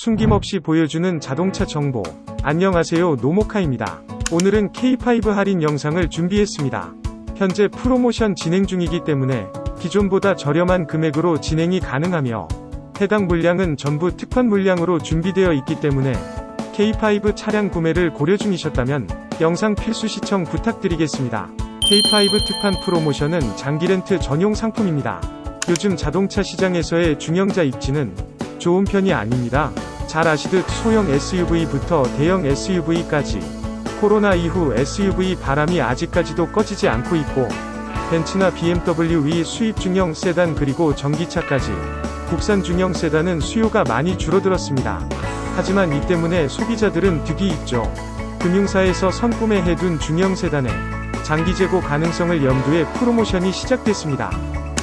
숨김없이 보여주는 자동차 정보. 안녕하세요 노모카입니다. 오늘은 K5 할인 영상을 준비했습니다. 현재 프로모션 진행 중이기 때문에 기존보다 저렴한 금액으로 진행이 가능하며 해당 물량은 전부 특판 물량으로 준비되어 있기 때문에 K5 차량 구매를 고려 중이셨다면 영상 필수 시청 부탁드리겠습니다. K5 특판 프로모션은 장기 렌트 전용 상품입니다. 요즘 자동차 시장에서의 중형자 입지는 좋은 편이 아닙니다. 잘 아시듯 소형 SUV부터 대형 SUV까지 코로나 이후 SUV 바람이 아직까지도 꺼지지 않고 있고 벤츠나 BMW 위 수입 중형 세단 그리고 전기차까지 국산 중형 세단은 수요가 많이 줄어들었습니다. 하지만 이 때문에 소비자들은 득이 있죠. 금융사에서 선구매해둔 중형 세단의 장기 재고 가능성을 염두에 프로모션이 시작됐습니다.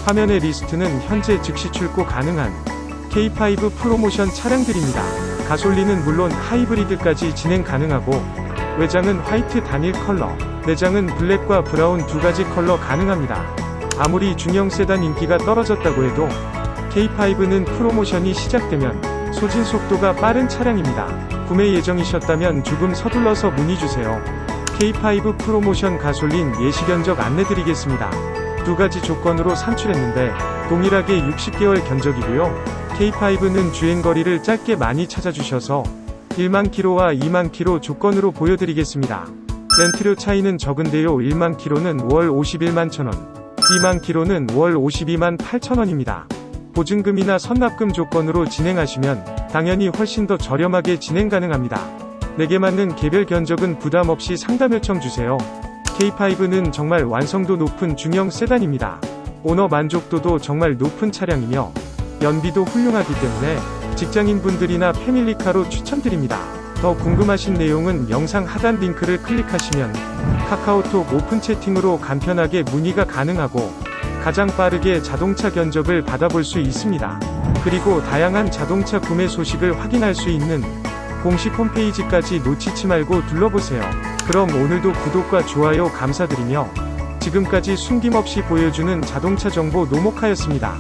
화면의 리스트는 현재 즉시 출고 가능한 K5 프로모션 차량들입니다. 가솔린은 물론 하이브리드까지 진행 가능하고 외장은 화이트 단일 컬러, 내장은 블랙과 브라운 두 가지 컬러 가능합니다. 아무리 중형 세단 인기가 떨어졌다고 해도 K5는 프로모션이 시작되면 소진 속도가 빠른 차량입니다. 구매 예정이셨다면 조금 서둘러서 문의주세요. K5 프로모션 가솔린 예시 견적 안내드리겠습니다. 두 가지 조건으로 산출했는데 동일하게 60개월 견적이고요. K5는 주행거리를 짧게 많이 찾아주셔서 1만 킬로와 2만 킬로 조건으로 보여드리겠습니다. 렌트료 차이는 적은데요. 1만 킬로는 월 51만 천원, 2만 킬로는 월 52만 8천원입니다. 보증금이나 선납금 조건으로 진행하시면 당연히 훨씬 더 저렴하게 진행 가능합니다. 내게 맞는 개별 견적은 부담 없이 상담 요청 주세요. K5는 정말 완성도 높은 중형 세단입니다. 오너 만족도도 정말 높은 차량이며 연비도 훌륭하기 때문에 직장인분들이나 패밀리카로 추천드립니다. 더 궁금하신 내용은 영상 하단 링크를 클릭하시면 카카오톡 오픈 채팅으로 간편하게 문의가 가능하고 가장 빠르게 자동차 견적을 받아볼 수 있습니다. 그리고 다양한 자동차 구매 소식을 확인할 수 있는 공식 홈페이지까지 놓치지 말고 둘러보세요. 그럼 오늘도 구독과 좋아요 감사드리며 지금까지 숨김없이 보여주는 자동차 정보 노모카였습니다.